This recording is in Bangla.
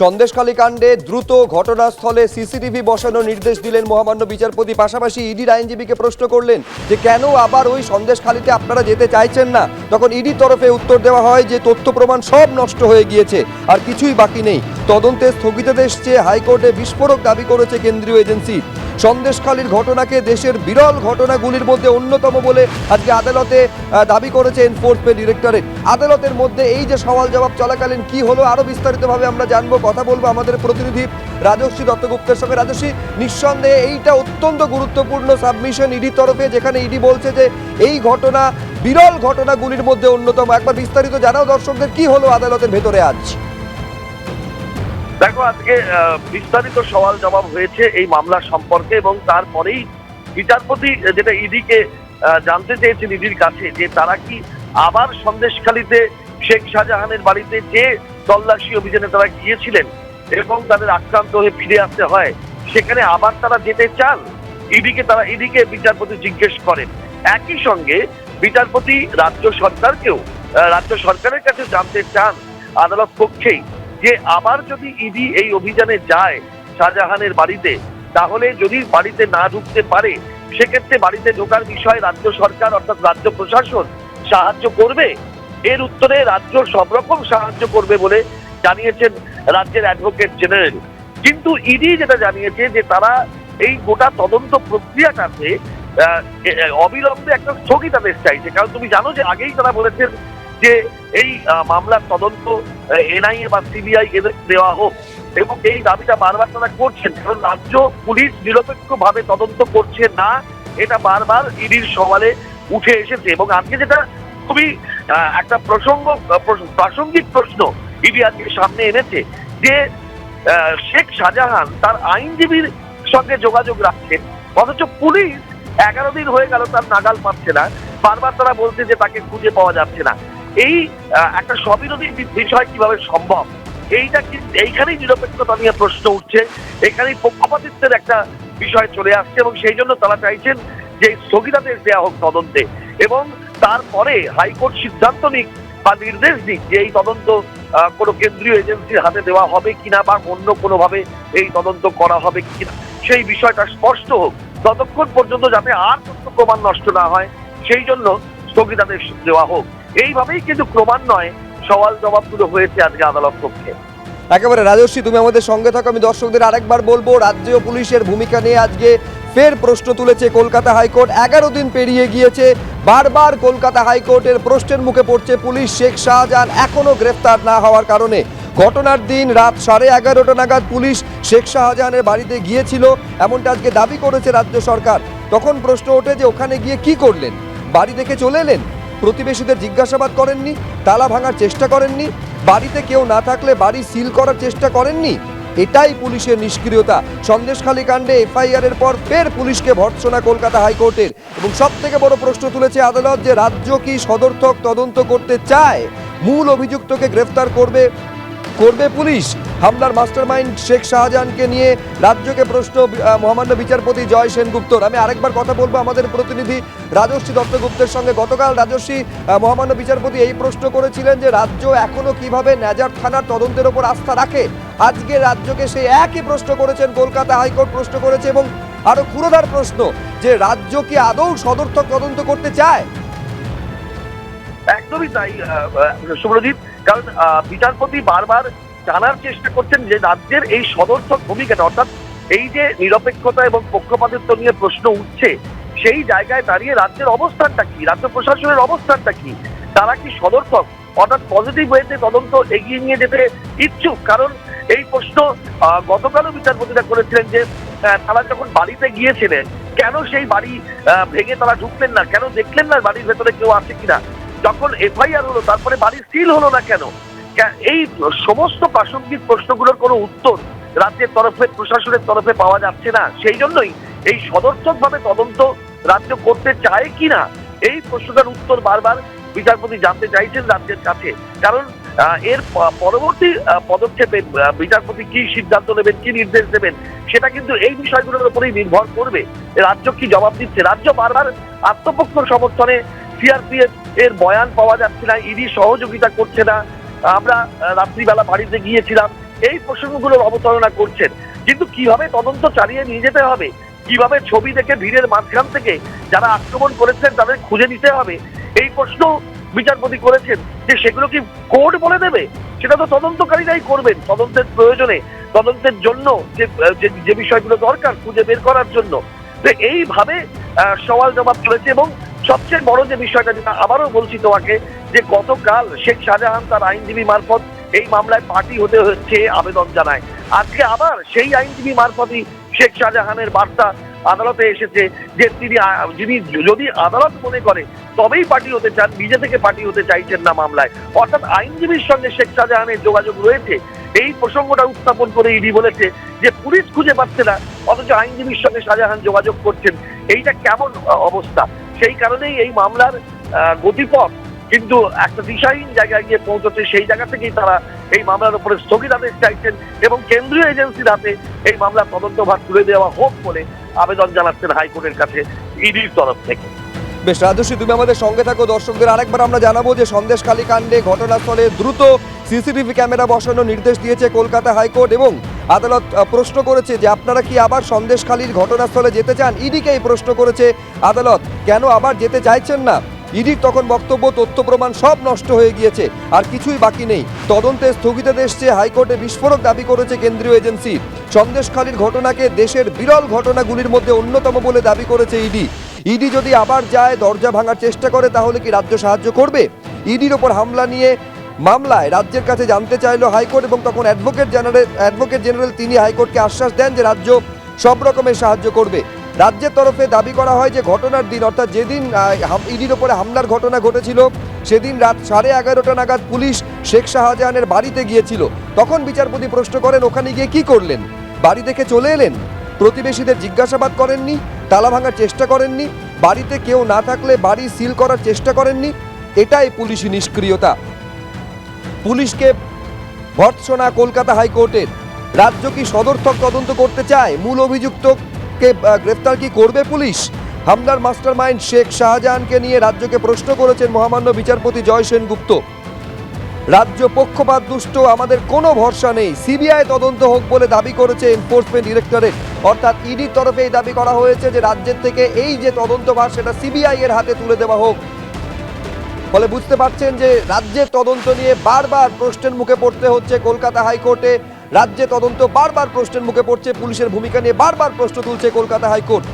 সন্দেশখালী কাণ্ডে দ্রুত ঘটনাস্থলে সিসিটিভি বসানোর নির্দেশ দিলেন মহামান্য বিচারপতি। পাশাপাশি ইডির আইনজীবীকে প্রশ্ন করলেন যে কেন আবার ওই সন্দেশখালীতে আপনারা যেতে চাইছেন না? তখন ইডির তরফে উত্তর দেওয়া হয় যে তথ্য প্রমাণ সব নষ্ট হয়ে গিয়েছে, আর কিছুই বাকি নেই। তদন্তে স্থগিতাদেশ চেয়ে হাইকোর্টে বিস্ফোরক দাবি করেছে কেন্দ্রীয় এজেন্সি। সন্দেশখালীর ঘটনাকে দেশের বিরল ঘটনাগুলির মধ্যে অন্যতম বলে আজকে আদালতে দাবি করেছে এনফোর্সমেন্ট ডিরেক্টরেট আদালতের মধ্যে এই যে সওয়াল জবাব চলাকালীন কি হলো আরও বিস্তারিতভাবে আমরা জানব, কথা বলব আমাদের প্রতিনিধি রাজস্বী দত্তগুপ্তের সঙ্গে। রাজস্বী নিঃসন্দেহে এইটা অত্যন্ত গুরুত্বপূর্ণ সাবমিশন ইডি তরফে, যেখানে ইডি বলছে যে এই ঘটনা, বিরল ঘটনাগুলির মধ্যে অন্যতম। একবার বিস্তারিত জানাও দর্শকদের কি হলো আদালতের ভেতরে আজ। দেখো, আজকে বিস্তারিত সওয়াল জবাব হয়েছে এই মামলা সম্পর্কে এবং তারপরেই বিচারপতি যেটা ইডিকে জানতে চেয়েছেন ইডির কাছে যে তারা কি আবার সন্দেশখালীতে শেখ শাহজাহানের বাড়িতে যে তল্লাশি অভিযানে তারা গিয়েছিলেন এবং তাদের আক্রান্ত হয়ে ফিরে আসতে হয়, সেখানে আবার তারা যেতে চান? ইডিকে তারা, ইডিকে বিচারপতি জিজ্ঞেস করেন। একই সঙ্গে বিচারপতি রাজ্য সরকারকেও রাজ্য সরকারের কাছে জানতে চান আদালত পক্ষেই। যে আবার যদি ইডি এই অভিযানে যায় শাহজাহানের বাড়িতে, তাহলে যদি বাড়িতে না ঢুকতে পারে, সেক্ষেত্রে বাড়িতে ঢোকার বিষয়ে রাজ্য সরকার অর্থাৎ রাজ্য প্রশাসন সাহায্য করবে? এর উত্তরে রাজ্য সব রকম সাহায্য করবে বলে জানিয়েছেন রাজ্যের অ্যাডভোকেট জেনারেল। কিন্তু ইডি যেটা জানিয়েছে যে তারা এই গোটা তদন্ত প্রক্রিয়াটাতে অবিলম্বে একটা স্থগিতাদেশ চাইছে। কারণ তুমি জানো যে আগেই তারা বলেছেন যে এই মামলার তদন্ত এনআইএ বা সিবিআই এদের দেওয়া হোক এবং এই দাবিটা বারবার তারা করছেন। কারণ রাজ্য পুলিশ নিরপেক্ষভাবে তদন্ত করছে না, এটা বারবার ইডির সওয়ালে উঠে এসেছে এবং আজকে যেটা খুবই একটা প্রসঙ্গ প্রাসঙ্গিক প্রশ্ন ইডি আজকে সামনে এনেছে যে শেখ শাহজাহান তার আইনজীবীর সঙ্গে যোগাযোগ রাখছেন অথচ পুলিশ এগারো দিন হয়ে গেল তার নাগাল পাচ্ছে না, বারবার তারা বলছে যে তাকে খুঁজে পাওয়া যাচ্ছে না। এই একটা স্ববিরোধী বিষয় কীভাবে সম্ভব? এইটা কি এইখানেই নিরপেক্ষতা নিয়ে প্রশ্ন উঠছে। এখানেই পক্ষপাতিত্বের একটা বিষয় চলে আসছে এবং সেই জন্য তারা চাইছেন যে স্থগিতাদেশ দেওয়া হোক তদন্তে এবং তারপরে হাইকোর্ট সিদ্ধান্ত নিক বা নির্দেশ দিক যে এই তদন্ত কোনো কেন্দ্রীয় এজেন্সির হাতে দেওয়া হবে কিনা বা অন্য কোনোভাবে এই তদন্ত করা হবে কিনা। সেই বিষয়টা স্পষ্ট হোক। ততক্ষণ পর্যন্ত যাতে আর তথ্য প্রমাণ নষ্ট না হয়, সেই জন্য স্থগিতাদেশ দেওয়া হোক। এইভাবেই কিন্তু ক্রমান্বয়ে সওয়াল জবাবগুলো হয়েছে আজকে আদালত পক্ষে। একেবারে রাজস্বী, তুমি আমাদের সঙ্গে থাকো, আমি দর্শকদের আরেকবার বলব, রাজ্য পুলিশের ভূমিকা নিয়ে আজকে ফের প্রশ্ন তুলেছে কলকাতা হাইকোর্ট। এগারো দিন পেরিয়ে গিয়েছে, বারবার কলকাতা হাইকোর্টের প্রশ্নের মুখে পড়ছে পুলিশ, শেখ শাহজাহান এখনও গ্রেফতার না হওয়ার কারণে। ঘটনার দিন রাত সাড়ে এগারোটা নাগাদ পুলিশ শেখ শাহজাহানের বাড়িতে গিয়েছিল, এমনটা আজকে দাবি করেছে রাজ্য সরকার। তখন প্রশ্ন ওঠে যে ওখানে গিয়ে কি করলেন? বাড়ি দেখে চলে এলেন? প্রতিবেশীদের জিজ্ঞাসাবাদ করেননি, তালা ভাঙার চেষ্টা করেননি, বাড়িতে কেউ না থাকলে বাড়ি সিল করার চেষ্টা করেননি? এটাই পুলিশের নিষ্ক্রিয়তা। সন্দেশখালী কাণ্ডে এফআইআর এর পর ফের পুলিশকে ভর্ৎসনা কলকাতা হাইকোর্টের। এবং সব থেকে বড় প্রশ্ন তুলেছে আদালত যে রাজ্য কি সদর্থক তদন্ত করতে চায়? মূল অভিযুক্তকে গ্রেফতার করবে করবে পুলিশ? হামলার মাস্টারমাইন্ড শেখ শাহজাহানকে নিয়ে রাজ্যকে প্রশ্ন মহামান্য বিচারপতি জয় সেনগুপ্তর। আমি আরেকবার কথা বলব, আমাদের প্রতিনিধি রাজস্বী দত্তগুপ্তের সঙ্গে। গতকাল রাজস্বী মহামান্য বিচারপতি এই প্রশ্ন করেছিলেন যে, রাজ্য এখনও কীভাবে নাজার থানার তদন্তের ওপর আস্থা রাখে? আজকে রাজ্যকে সেই একই প্রশ্ন করেছেন, কলকাতা হাইকোর্ট প্রশ্ন করেছে এবং আরও ক্ষুরধার প্রশ্ন যে, রাজ্য কি আদৌ সদর্থক তদন্ত করতে চায়? একদমই তাই সুব্রজিৎ। কারণ বিচারপতি বারবার জানার চেষ্টা করছেন যে রাজ্যের এই সদর্থক ভূমিকাটা, অর্থাৎ এই যে নিরপেক্ষতা এবং পক্ষপাতিত্ব নিয়ে প্রশ্ন উঠছে, সেই জায়গায় দাঁড়িয়ে রাজ্যের অবস্থানটা কি? রাজ্য প্রশাসনের অবস্থানটা কি? তারা কি সদর্থক? অর্থাৎ পজিটিভ ওয়েতে তদন্ত এগিয়ে নিয়ে যেতে ইচ্ছুক? কারণ এই প্রশ্ন গতকালও বিচারপতিরা করেছিলেন যে তারা যখন বাড়িতে গিয়েছিলেন, কেন সেই বাড়ি ভেঙে তারা ঢুকলেন না? কেন দেখলেন না বাড়ির ভেতরে কেউ আছে কিনা? যখন এফআইআর হলো, তারপরে বাড়ি সিল হলো না কেন? এই সমস্ত প্রাসঙ্গিক প্রশ্নগুলোর কোনো উত্তর রাজ্যের তরফে, প্রশাসনের তরফে পাওয়া যাচ্ছে না। সেই জন্যই এই সদর্থকভাবে তদন্ত রাজ্য করতে চায় কিনা, এই প্রশ্নটার উত্তর বারবার বিচারপতি জানতে চাইছেন রাজ্যের কাছে। কারণ এর পরবর্তী পদক্ষেপে বিচারপতি কি সিদ্ধান্ত নেবেন, কি নির্দেশ দেবেন, সেটা কিন্তু এই বিষয়গুলোর উপরেই নির্ভর করবে। রাজ্য কি জবাব দিচ্ছে? রাজ্য বারবার আত্মপক্ষ সমর্থনে সিআরপিএফ এর বয়ান পাওয়া যাচ্ছে না ইডি সহযোগিতা করছে না। আমরা রাত্রিবেলা বাড়িতে গিয়েছিলাম। এই প্রসঙ্গগুলোর অবতারণা করছেন। কিন্তু কীভাবে তদন্ত চালিয়ে নিয়ে যেতে হবে? কীভাবে ছবি দেখে ভিড়ের মাঝখান থেকে যারা আক্রমণ করেছেন তাদের খুঁজে নিতে হবে? এই প্রশ্ন বিচারপতি করেছেন যে সেগুলো কি কোর্ট বলে দেবে? সেটা তো তদন্তকারীরাই করবেন। তদন্তের প্রয়োজনে, তদন্তের জন্য যে, যে- বিষয়গুলো দরকার, খুঁজে বের করার জন্য। তো এইভাবে সওয়াল জবাব চলেছে এবং সবচেয়ে বড় যে বিষয়টা, যেটা আবারও বলছি তোমাকে যে গতকাল শেখ শাহজাহান তার আইনজীবী মারফত এই মামলায় পার্টি হতে হচ্ছে আবেদন জানায়। আজকে আবার সেই আইনজীবী মারফতই শেখ শাহজাহানের বার্তা আদালতে এসেছে যে তিনি যিনি যদি আদালত মনে করে তবেই পার্টি হতে চান, নিজে থেকে পার্টি হতে চাইছেন না মামলায়। অর্থাৎ আইনজীবীর সঙ্গে শেখ শাহজাহানের যোগাযোগ রয়েছে। এই প্রসঙ্গটা উত্থাপন করে ইডি বলেছে যে পুলিশ খুঁজে পাচ্ছে না, অথচ আইনজীবীর সঙ্গে শাহজাহান যোগাযোগ করছেন। এইটা কেমন অবস্থা? সেই কারণেই এই মামলার গতিপথ কিন্তু একটা দিশাহীন জায়গায় গিয়ে পৌঁছচ্ছে, সেই জায়গা থেকেই তারা এই মামলার উপরে স্থগিতাদেশ চাইছেন এবং কেন্দ্রীয় এজেন্সির হাতে এই মামলার তদন্তভার তুলে দেওয়া হোক বলে আবেদন জানাচ্ছেন হাইকোর্টের কাছে ইডির তরফ থেকে। বেশ রাজস্বী তুমি আমাদের সঙ্গে থাকো, দর্শকদের আরেকবার আমরা জানাব যে সন্দেশখালী কাণ্ডে ঘটনাস্থলে দ্রুত সিসিটিভি ক্যামেরা বসানোর নির্দেশ দিয়েছে কলকাতা হাইকোর্ট এবং আদালত প্রশ্ন করেছে যে আপনারা কি আবার সন্দেশখালীর ঘটনাস্থলে যেতে চান? ইডিকে এই প্রশ্ন করেছে আদালত। কেন আবার যেতে চাইছেন না? ইডির তখন বক্তব্য, তথ্য প্রমাণ সব নষ্ট হয়ে গিয়েছে, আর কিছুই বাকি নেই। তদন্তে স্থগিতাদেশ চেয়ে হাইকোর্টে বিস্ফোরক দাবি করেছে কেন্দ্রীয় এজেন্সি। সন্দেশখালীর ঘটনাকে দেশের বিরল ঘটনাগুলির মধ্যে অন্যতম বলে দাবি করেছে ইডি। ইডি যদি আবার যায়, দরজা ভাঙার চেষ্টা করে, তাহলে কি রাজ্য সাহায্য করবে? ইডির ওপর হামলা নিয়ে মামলায় রাজ্যের কাছে জানতে চাইলো হাইকোর্ট এবং তখন অ্যাডভোকেট জেনারেল অ্যাডভোকেট জেনারেল তিনি হাইকোর্টকে আশ্বাস দেন যে রাজ্য সব রকমের সাহায্য করবে। রাজ্যের তরফে দাবি করা হয় যে ঘটনার দিন, অর্থাৎ যেদিন ইডির ওপরে হামলার ঘটনা ঘটেছিল, সেদিন রাত সাড়ে এগারোটা নাগাদ পুলিশ শেখ শাহজাহানের বাড়িতে গিয়েছিল। তখন বিচারপতি প্রশ্ন করেন, ওখানে গিয়ে কি করলেন? বাড়ি থেকে চলে এলেন? প্রতিবেশীদের জিজ্ঞাসাবাদ করেননি, তালা ভাঙার চেষ্টা করেননি, বাড়িতে কেউ না থাকলে বাড়ি সিল করার চেষ্টা করেননি? এটাই পুলিশি নিষ্ক্রিয়তা। পুলিশকে ভর্ৎসনা কলকাতা হাইকোর্টের। রাজ্য কি সদর্থক তদন্ত করতে চায়? মূল অভিযুক্তকে আহ, গ্রেফতার কি করবে পুলিশ? হামলার মাস্টারমাইন্ড শেখ শাহজাহানকে নিয়ে রাজ্যকে প্রশ্ন করেছেন মহামান্য বিচারপতি জয় সেনগুপ্ত। রাজ্য পক্ষপাত দুষ্ট আমাদের কোনো ভরসা নেই। সিবিআই তদন্ত হোক বলে দাবি করেছে এনফোর্সমেন্ট ডিরেক্টরেট। অর্থাৎ ইডির তরফে এই দাবি করা হয়েছে যে রাজ্যের থেকে এই যে তদন্তভার সেটা সিবিআই এর হাতে তুলে দেওয়া হোক। ফলে বুঝতে পারছেন যে রাজ্যের তদন্ত নিয়ে বারবার প্রশ্নের মুখে পড়তে হচ্ছে কলকাতা হাইকোর্টে। রাজ্যে তদন্ত বারবার প্রশ্নের মুখে পড়ছে পুলিশের ভূমিকা নিয়ে বারবার প্রশ্ন তুলছে কলকাতা হাইকোর্ট।